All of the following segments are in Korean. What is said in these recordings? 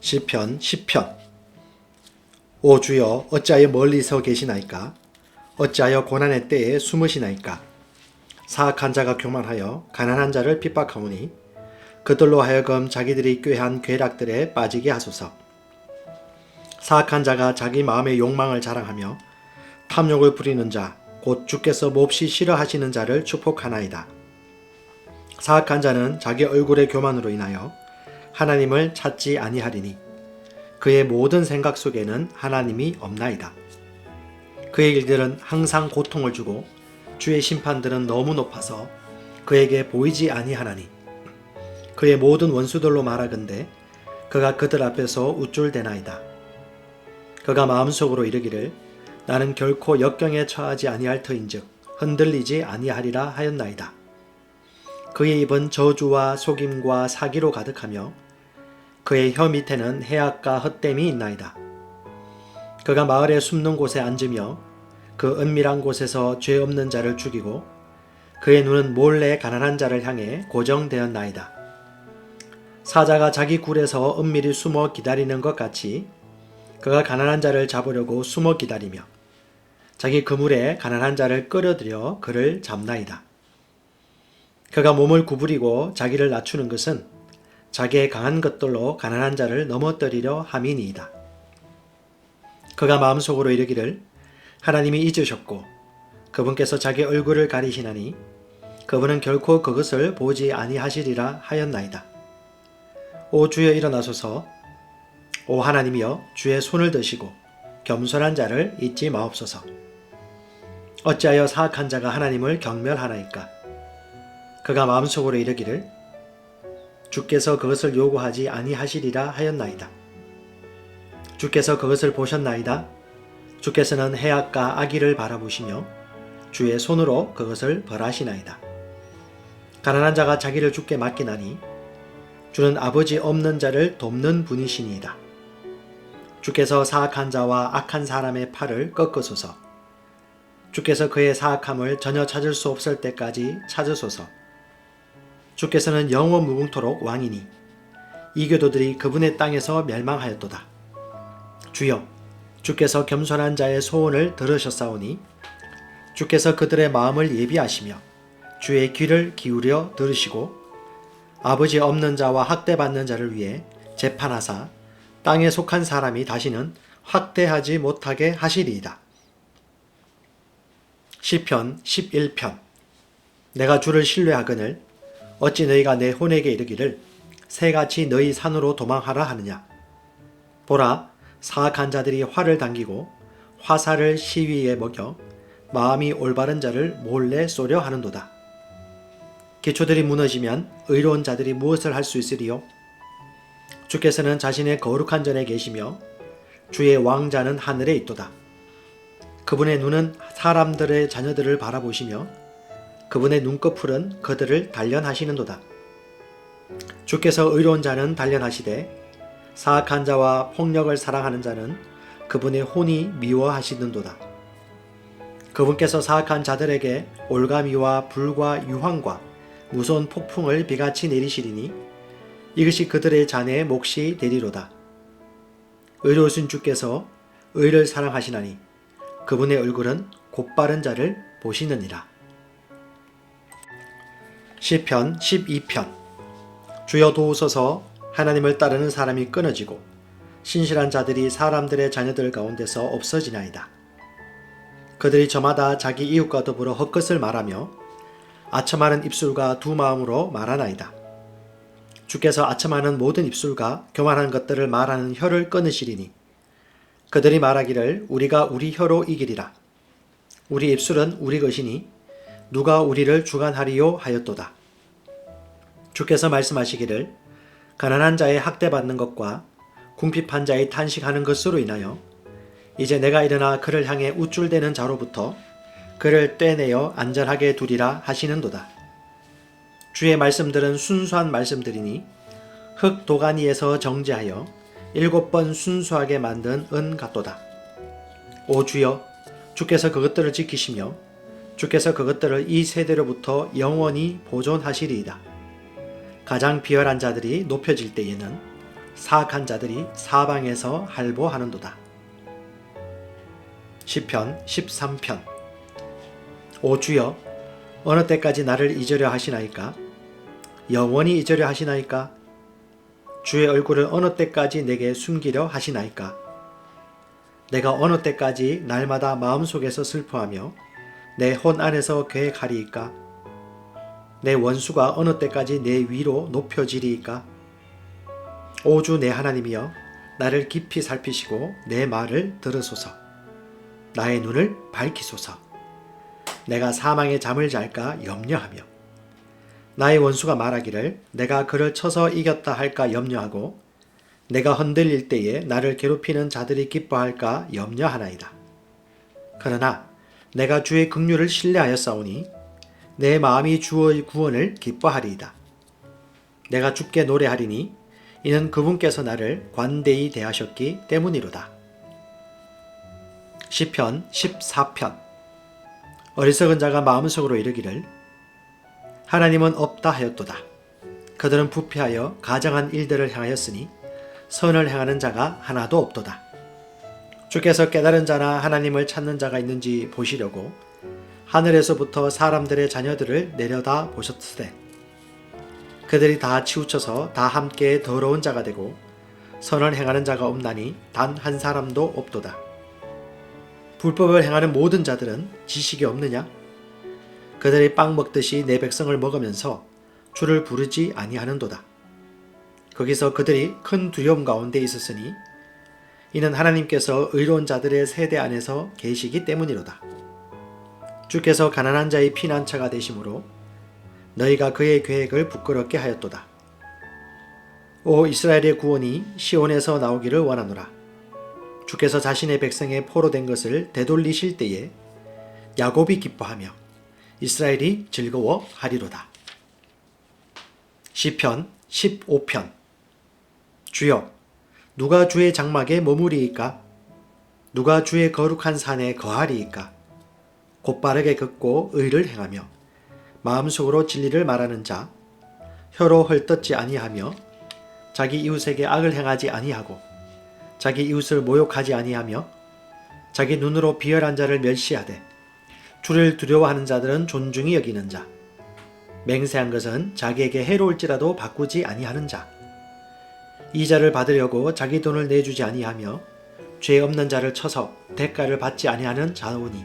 시편 10편. 오 주여 어찌하여 멀리서 계시나이까? 어찌하여 고난의 때에 숨으시나이까? 사악한 자가 교만하여 가난한 자를 핍박하오니 그들로 하여금 자기들이 꾀한 괴락들에 빠지게 하소서. 사악한 자가 자기 마음의 욕망을 자랑하며 탐욕을 부리는 자 곧 주께서 몹시 싫어하시는 자를 축복하나이다. 사악한 자는 자기 얼굴의 교만으로 인하여 하나님을 찾지 아니하리니 그의 모든 생각 속에는 하나님이 없나이다. 그의 일들은 항상 고통을 주고 주의 심판들은 너무 높아서 그에게 보이지 아니하나니 그의 모든 원수들로 말하건대 그가 그들 앞에서 우쭐대나이다. 그가 마음속으로 이르기를 나는 결코 역경에 처하지 아니할 터인즉 흔들리지 아니하리라 하였나이다. 그의 입은 저주와 속임과 사기로 가득하며 그의 혀 밑에는 해악과 헛됨이 있나이다. 그가 마을에 숨는 곳에 앉으며 그 은밀한 곳에서 죄 없는 자를 죽이고 그의 눈은 몰래 가난한 자를 향해 고정되었나이다. 사자가 자기 굴에서 은밀히 숨어 기다리는 것 같이 그가 가난한 자를 잡으려고 숨어 기다리며 자기 그물에 가난한 자를 끌어들여 그를 잡나이다. 그가 몸을 구부리고 자기를 낮추는 것은 자기의 강한 것들로 가난한 자를 넘어뜨리려 함이니이다. 그가 마음속으로 이르기를 하나님이 잊으셨고 그분께서 자기 얼굴을 가리시나니 그분은 결코 그것을 보지 아니하시리라 하였나이다. 오 주여 일어나소서 오 하나님이여 주의 손을 드시고 겸손한 자를 잊지 마옵소서. 어찌하여 사악한 자가 하나님을 경멸하나이까? 그가 마음속으로 이르기를 주께서 그것을 요구하지 아니하시리라 하였나이다. 주께서 그것을 보셨나이다. 주께서는 해악과 악의를 바라보시며 주의 손으로 그것을 벌하시나이다. 가난한 자가 자기를 주께 맡기나니 주는 아버지 없는 자를 돕는 분이시니이다. 주께서 사악한 자와 악한 사람의 팔을 꺾으소서. 주께서 그의 사악함을 전혀 찾을 수 없을 때까지 찾으소서. 주께서는 영원 무궁토록 왕이니 이교도들이 그분의 땅에서 멸망하였도다. 주여, 주께서 겸손한 자의 소원을 들으셨사오니 주께서 그들의 마음을 예비하시며 주의 귀를 기울여 들으시고 아버지 없는 자와 학대받는 자를 위해 재판하사 땅에 속한 사람이 다시는 학대하지 못하게 하시리이다. 시편 11편 내가 주를 신뢰하거늘 어찌 너희가 내 혼에게 이르기를 새같이 너희 산으로 도망하라 하느냐? 보라 사악한 자들이 활을 당기고 화살을 시위에 먹여 마음이 올바른 자를 몰래 쏘려 하는도다. 기초들이 무너지면 의로운 자들이 무엇을 할 수 있으리요? 주께서는 자신의 거룩한 전에 계시며 주의 왕자는 하늘에 있도다. 그분의 눈은 사람들의 자녀들을 바라보시며 그분의 눈꺼풀은 그들을 단련하시는도다. 주께서 의로운 자는 단련하시되 사악한 자와 폭력을 사랑하는 자는 그분의 혼이 미워하시는도다. 그분께서 사악한 자들에게 올가미와 불과 유황과 무서운 폭풍을 비같이 내리시리니 이것이 그들의 잔에 몫이 되리로다. 의로우신 주께서 의를 사랑하시나니 그분의 얼굴은 곧바른 자를 보시느니라. 시편 12편 주여 도우소서 하나님을 따르는 사람이 끊어지고 신실한 자들이 사람들의 자녀들 가운데서 없어지나이다. 그들이 저마다 자기 이웃과 더불어 헛것을 말하며 아첨하는 입술과 두 마음으로 말하나이다. 주께서 아첨하는 모든 입술과 교만한 것들을 말하는 혀를 끊으시리니 그들이 말하기를 우리가 우리 혀로 이기리라. 우리 입술은 우리 것이니 누가 우리를 주관하리요 하였도다. 주께서 말씀하시기를 가난한 자의 학대받는 것과 궁핍한 자의 탄식하는 것으로 인하여 이제 내가 일어나 그를 향해 우쭐대는 자로부터 그를 떼내어 안전하게 두리라 하시는도다. 주의 말씀들은 순수한 말씀들이니 흙 도가니에서 정제하여 일곱 번 순수하게 만든 은 같도다. 오 주여, 주께서 그것들을 지키시며 주께서 그것들을 이 세대로부터 영원히 보존하시리이다. 가장 비열한 자들이 높여질 때에는 사악한 자들이 사방에서 할보하는도다. 시편 13편 오 주여 어느 때까지 나를 잊으려 하시나이까 영원히 잊으려 하시나이까 주의 얼굴을 어느 때까지 내게 숨기려 하시나이까 내가 어느 때까지 날마다 마음속에서 슬퍼하며 내 혼 안에서 계획하리이까? 내 원수가 어느 때까지 내 위로 높여지리이까? 오주 내 하나님이여 나를 깊이 살피시고 내 말을 들으소서. 나의 눈을 밝히소서. 내가 사망의 잠을 잘까 염려하며. 나의 원수가 말하기를 내가 그를 쳐서 이겼다 할까 염려하고 내가 흔들릴 때에 나를 괴롭히는 자들이 기뻐할까 염려하나이다. 그러나 내가 주의 긍휼을 신뢰하였사오니 내 마음이 주의 구원을 기뻐하리이다. 내가 주께 노래하리니 이는 그분께서 나를 관대히 대하셨기 때문이로다. 시편 14편 어리석은 자가 마음속으로 이르기를 하나님은 없다 하였도다. 그들은 부패하여 가정한 일들을 행하였으니 선을 행하는 자가 하나도 없도다. 주께서 깨달은 자나 하나님을 찾는 자가 있는지 보시려고 하늘에서부터 사람들의 자녀들을 내려다 보셨으되 그들이 다 치우쳐서 다 함께 더러운 자가 되고 선을 행하는 자가 없나니 단 한 사람도 없도다. 불법을 행하는 모든 자들은 지식이 없느냐? 그들이 빵 먹듯이 내 백성을 먹으면서 주를 부르지 아니하는도다. 거기서 그들이 큰 두려움 가운데 있었으니 이는 하나님께서 의로운 자들의 세대 안에서 계시기 때문이로다. 주께서 가난한 자의 피난처가 되심으로 너희가 그의 계획을 부끄럽게 하였도다. 오 이스라엘의 구원이 시온에서 나오기를 원하노라. 주께서 자신의 백성의 포로 된 것을 되돌리실 때에 야곱이 기뻐하며 이스라엘이 즐거워하리로다. 시편 15편 주여 누가 주의 장막에 머무리이까? 누가 주의 거룩한 산에 거하리이까? 곧바르게 걷고 의를 행하며 마음속으로 진리를 말하는 자 혀로 헐뜯지 아니하며 자기 이웃에게 악을 행하지 아니하고 자기 이웃을 모욕하지 아니하며 자기 눈으로 비열한 자를 멸시하되 주를 두려워하는 자들은 존중히 여기는 자. 맹세한 것은 자기에게 해로울지라도 바꾸지 아니하는 자 이자를 받으려고 자기 돈을 내주지 아니하며 죄 없는 자를 쳐서 대가를 받지 아니하는 자오니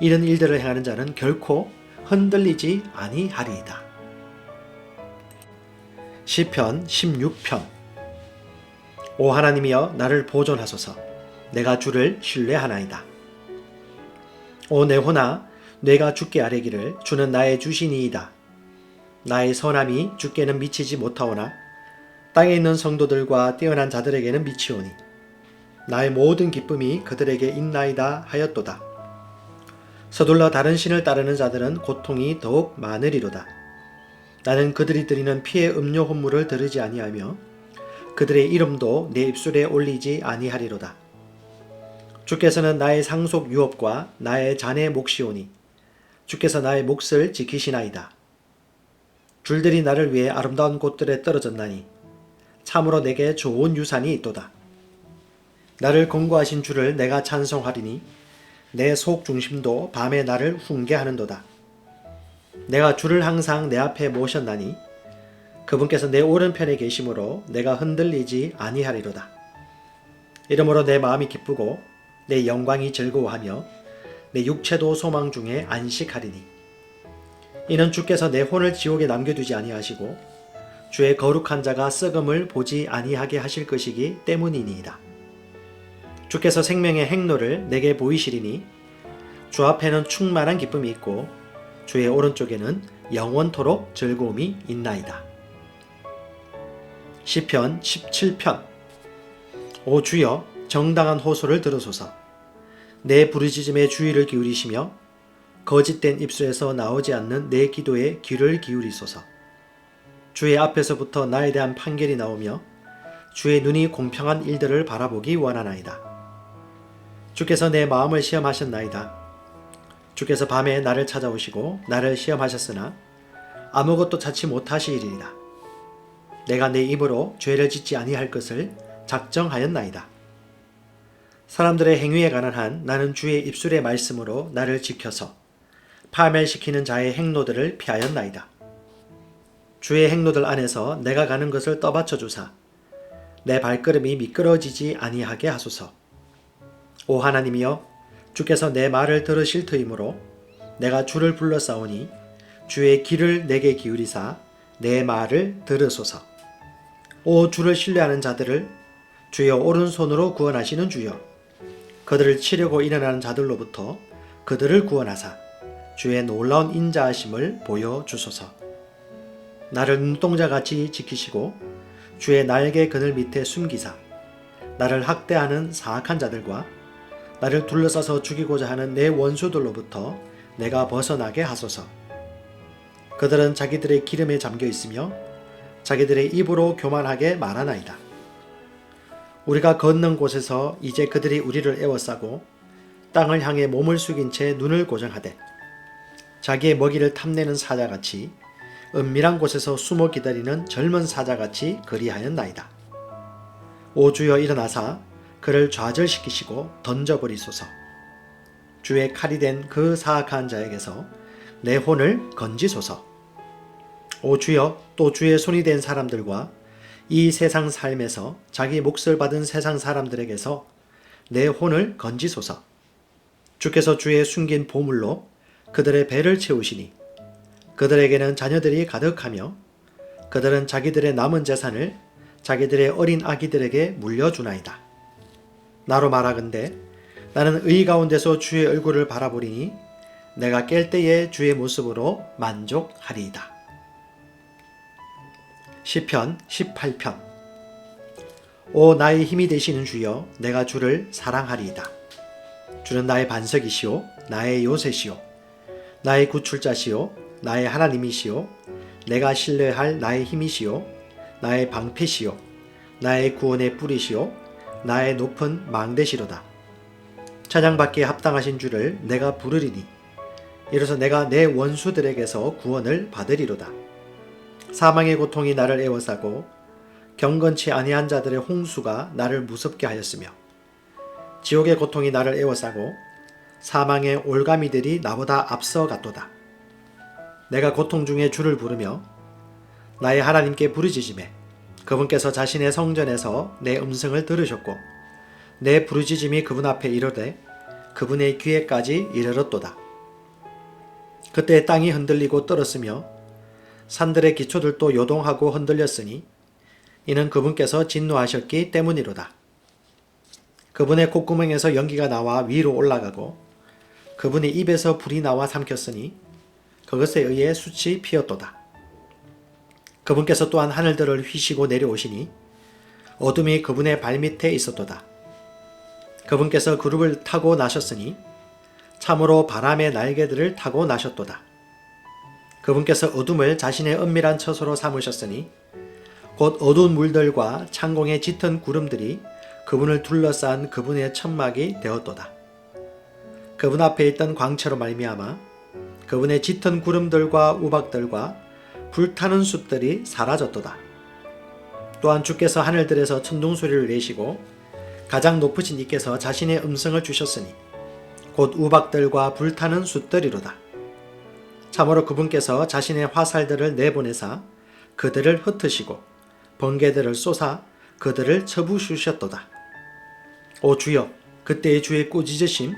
이런 일들을 행하는 자는 결코 흔들리지 아니하리이다. 시편 16편 오 하나님이여 나를 보존하소서 내가 주를 신뢰하나이다. 오 내 혼아 내가 주께 아뢰기를 주는 나의 주신이이다. 나의 선함이 주께는 미치지 못하오나 땅에 있는 성도들과 뛰어난 자들에게는 미치오니 나의 모든 기쁨이 그들에게 있나이다 하였도다. 서둘러 다른 신을 따르는 자들은 고통이 더욱 많으리로다. 나는 그들이 드리는 피의 음료 혼물을 들으지 아니하며 그들의 이름도 내 입술에 올리지 아니하리로다. 주께서는 나의 상속 유업과 나의 자네 몫이오니 주께서 나의 몫을 지키시나이다. 줄들이 나를 위해 아름다운 곳들에 떨어졌나니 참으로 내게 좋은 유산이 있도다. 나를 권고하신 주를 내가 찬송하리니 내 속 중심도 밤에 나를 훈계하는도다. 내가 주를 항상 내 앞에 모셨나니 그분께서 내 오른편에 계심으로 내가 흔들리지 아니하리로다. 이러므로 내 마음이 기쁘고 내 영광이 즐거워하며 내 육체도 소망 중에 안식하리니 이는 주께서 내 혼을 지옥에 남겨두지 아니하시고 주의 거룩한 자가 썩음을 보지 아니하게 하실 것이기 때문이니이다. 주께서 생명의 행로를 내게 보이시리니 주 앞에는 충만한 기쁨이 있고 주의 오른쪽에는 영원토록 즐거움이 있나이다. 시편 17편 오 주여 정당한 호소를 들으소서 내 부르짖음에 주의를 기울이시며 거짓된 입술에서 나오지 않는 내 기도에 귀를 기울이소서 주의 앞에서부터 나에 대한 판결이 나오며 주의 눈이 공평한 일들을 바라보기 원하나이다. 주께서 내 마음을 시험하셨나이다. 주께서 밤에 나를 찾아오시고 나를 시험하셨으나 아무것도 찾지 못하시리이다. 내가 내 입으로 죄를 짓지 아니할 것을 작정하였나이다. 사람들의 행위에 관한 한 나는 주의 입술의 말씀으로 나를 지켜서 파멸시키는 자의 행로들을 피하였나이다. 주의 행로들 안에서 내가 가는 것을 떠받쳐 주사 내 발걸음이 미끄러지지 아니하게 하소서. 오 하나님이여 주께서 내 말을 들으실 터이므로 내가 주를 불러싸오니 주의 귀를 내게 기울이사 내 말을 들으소서. 오 주를 신뢰하는 자들을 주여 오른손으로 구원하시는 주여 그들을 치려고 일어나는 자들로부터 그들을 구원하사 주의 놀라운 인자하심을 보여 주소서. 나를 눈동자같이 지키시고 주의 날개 그늘 밑에 숨기사 나를 학대하는 사악한 자들과 나를 둘러싸서 죽이고자 하는 내 원수들로부터 내가 벗어나게 하소서. 그들은 자기들의 기름에 잠겨 있으며 자기들의 입으로 교만하게 말하나이다. 우리가 걷는 곳에서 이제 그들이 우리를 에워싸고 땅을 향해 몸을 숙인 채 눈을 고정하되 자기의 먹이를 탐내는 사자같이 은밀한 곳에서 숨어 기다리는 젊은 사자같이 그리하였나이다. 오 주여 일어나사 그를 좌절시키시고 던져버리소서. 주의 칼이 된 그 사악한 자에게서 내 혼을 건지소서. 오 주여 또 주의 손이 된 사람들과 이 세상 삶에서 자기 몫을 받은 세상 사람들에게서 내 혼을 건지소서. 주께서 주의 숨긴 보물로 그들의 배를 채우시니 그들에게는 자녀들이 가득하며 그들은 자기들의 남은 재산을 자기들의 어린 아기들에게 물려주나이다. 나로 말하건대 나는 의 가운데서 주의 얼굴을 바라보리니 내가 깰 때의 주의 모습으로 만족하리이다. 시편 18편 오 나의 힘이 되시는 주여 내가 주를 사랑하리이다. 주는 나의 반석이시오 나의 요새시오 나의 구출자시오 나의 하나님이시오 내가 신뢰할 나의 힘이시오 나의 방패시오 나의 구원의 뿌리시오 나의 높은 망대시로다. 찬양받기에 합당하신 주를 내가 부르리니 이로써 내가 내 원수들에게서 구원을 받으리로다. 사망의 고통이 나를 에워싸고 경건치 아니한 자들의 홍수가 나를 무섭게 하였으며 지옥의 고통이 나를 에워싸고 사망의 올가미들이 나보다 앞서 갔도다. 내가 고통 중에 주를 부르며 나의 하나님께 부르짖음에 그분께서 자신의 성전에서 내 음성을 들으셨고 내 부르짖음이 그분 앞에 이르되 그분의 귀에까지 이르렀도다. 그때 땅이 흔들리고 떨었으며 산들의 기초들도 요동하고 흔들렸으니 이는 그분께서 진노하셨기 때문이로다. 그분의 콧구멍에서 연기가 나와 위로 올라가고 그분의 입에서 불이 나와 삼켰으니 그것에 의해 숯이 피었도다. 그분께서 또한 하늘들을 휘시고 내려오시니 어둠이 그분의 발밑에 있었도다. 그분께서 그룹을 타고 나셨으니 참으로 바람의 날개들을 타고 나셨도다. 그분께서 어둠을 자신의 은밀한 처소로 삼으셨으니 곧 어두운 물들과 창공의 짙은 구름들이 그분을 둘러싼 그분의 천막이 되었도다. 그분 앞에 있던 광채로 말미암아 그분의 짙은 구름들과 우박들과 불타는 숲들이 사라졌도다. 또한 주께서 하늘들에서 천둥 소리를 내시고 가장 높으신 이께서 자신의 음성을 주셨으니 곧 우박들과 불타는 숲들이로다. 참으로 그분께서 자신의 화살들을 내보내사 그들을 흩으시고 번개들을 쏘사 그들을 쳐부수셨도다. 오 주여 그때의 주의 꾸짖으심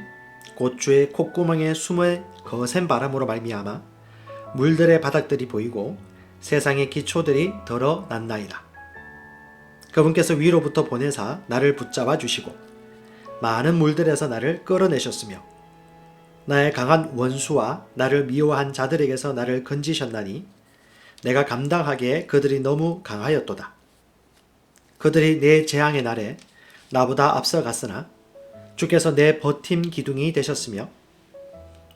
곧 주의 콧구멍에 숨을 거센 바람으로 말미암아 물들의 바닥들이 보이고 세상의 기초들이 드러났나이다. 그분께서 위로부터 보내사 나를 붙잡아 주시고 많은 물들에서 나를 끌어내셨으며 나의 강한 원수와 나를 미워한 자들에게서 나를 건지셨나니 내가 감당하기에 그들이 너무 강하였도다. 그들이 내 재앙의 날에 나보다 앞서갔으나 주께서 내 버팀 기둥이 되셨으며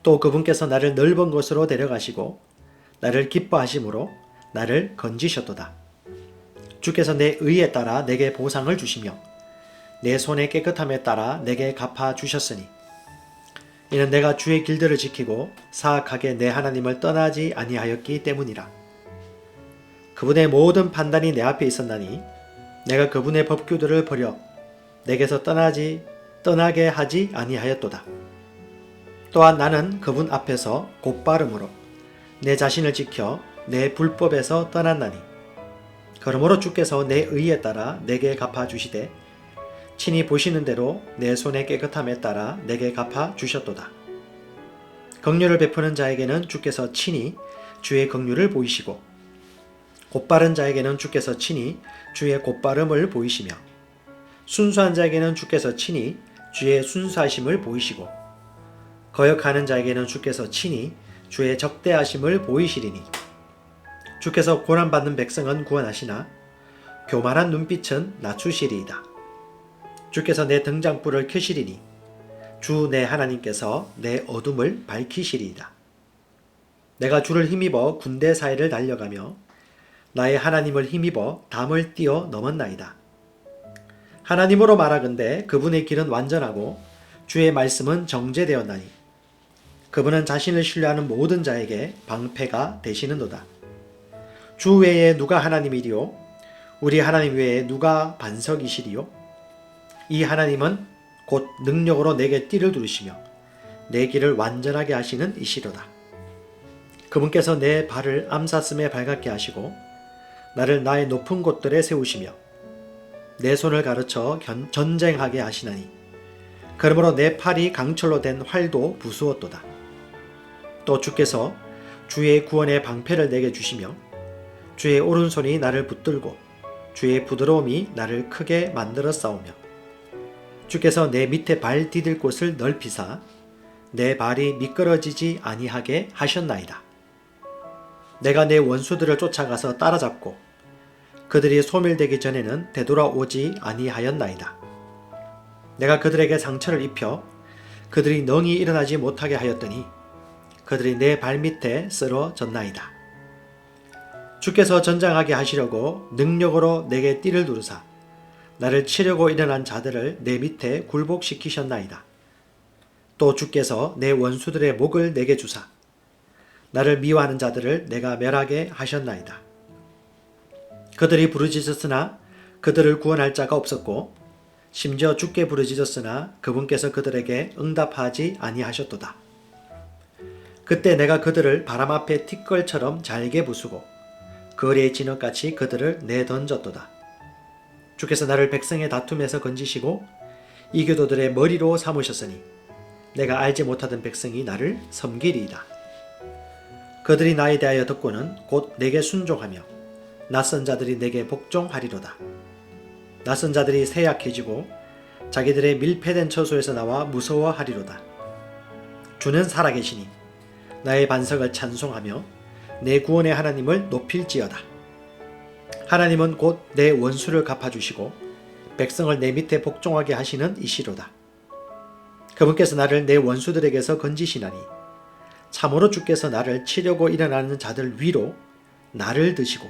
또 그분께서 나를 넓은 곳으로 데려가시고 나를 기뻐하심으로 나를 건지셨도다. 주께서 내 의에 따라 내게 보상을 주시며 내 손의 깨끗함에 따라 내게 갚아 주셨으니 이는 내가 주의 길들을 지키고 사악하게 내 하나님을 떠나지 아니하였기 때문이라. 그분의 모든 판단이 내 앞에 있었나니 내가 그분의 법규들을 버려 내게서 떠나지 떠나게 하지 아니하였도다. 또한 나는 그분 앞에서 곧발음으로 내 자신을 지켜 내 불법에서 떠났나니 그러므로 주께서 내 의에 따라 내게 갚아 주시되 친히 보시는 대로 내 손의 깨끗함에 따라 내게 갚아 주셨도다. 긍휼을 베푸는 자에게는 주께서 친히 주의 긍휼을 보이시고 곧바른 자에게는 주께서 친히 주의 곧바름을 보이시며 순수한 자에게는 주께서 친히 주의 순수하심을 보이시고 거역하는 자에게는 주께서 친히 주의 적대하심을 보이시리니 주께서 고난받는 백성은 구원하시나 교만한 눈빛은 낮추시리이다. 주께서 내 등장불을 켜시리니 주 내 하나님께서 내 어둠을 밝히시리이다. 내가 주를 힘입어 군대 사이를 달려가며 나의 하나님을 힘입어 담을 뛰어 넘었나이다. 하나님으로 말하건대 그분의 길은 완전하고 주의 말씀은 정제되었나니 그분은 자신을 신뢰하는 모든 자에게 방패가 되시는도다. 주 외에 누가 하나님이리요? 우리 하나님 외에 누가 반석이시리요? 이 하나님은 곧 능력으로 내게 띠를 두르시며 내 길을 완전하게 하시는 이시로다. 그분께서 내 발을 암사슴에 발갛게 하시고 나를 나의 높은 곳들에 세우시며 내 손을 가르쳐 견- 전쟁하게 하시나니 그러므로 내 팔이 강철로 된 활도 부수었도다. 또 주께서 주의 구원의 방패를 내게 주시며 주의 오른손이 나를 붙들고 주의 부드러움이 나를 크게 만들어 싸우며 주께서 내 밑에 발 디딜 곳을 넓히사 내 발이 미끄러지지 아니하게 하셨나이다. 내가 내 원수들을 쫓아가서 따라잡고 그들이 소멸되기 전에는 되돌아오지 아니하였나이다. 내가 그들에게 상처를 입혀 그들이 능히 일어나지 못하게 하였더니 그들이 내 발밑에 쓰러졌나이다. 주께서 전장하게 하시려고 능력으로 내게 띠를 두르사 나를 치려고 일어난 자들을 내 밑에 굴복시키셨나이다. 또 주께서 내 원수들의 목을 내게 주사 나를 미워하는 자들을 내가 멸하게 하셨나이다. 그들이 부르짖었으나 그들을 구원할 자가 없었고 심지어 주께 부르짖었으나 그분께서 그들에게 응답하지 아니하셨도다. 그때 내가 그들을 바람 앞에 티끌처럼 잘게 부수고 거리의 진흙같이 그들을 내던졌도다. 주께서 나를 백성의 다툼에서 건지시고 이교도들의 머리로 삼으셨으니 내가 알지 못하던 백성이 나를 섬기리이다. 그들이 나에 대하여 듣고는 곧 내게 순종하며 낯선 자들이 내게 복종하리로다. 낯선 자들이 세약해지고 자기들의 밀폐된 처소에서 나와 무서워하리로다. 주는 살아계시니 나의 반석을 찬송하며 내 구원의 하나님을 높일지어다. 하나님은 곧 내 원수를 갚아주시고 백성을 내 밑에 복종하게 하시는 이시로다. 그분께서 나를 내 원수들에게서 건지시나니 참으로 주께서 나를 치려고 일어나는 자들 위로 나를 드시고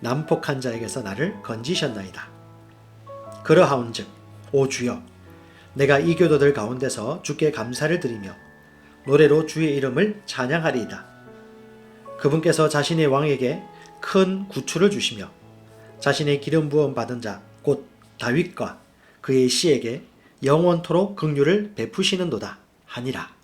난폭한 자에게서 나를 건지셨나이다. 그러하온즉 오 주여 내가 이 교도들 가운데서 주께 감사를 드리며 노래로 주의 이름을 찬양하리이다. 그분께서 자신의 왕에게 큰 구출을 주시며 자신의 기름 부음 받은 자 곧 다윗과 그의 씨에게 영원토록 긍휼을 베푸시는도다 하니라.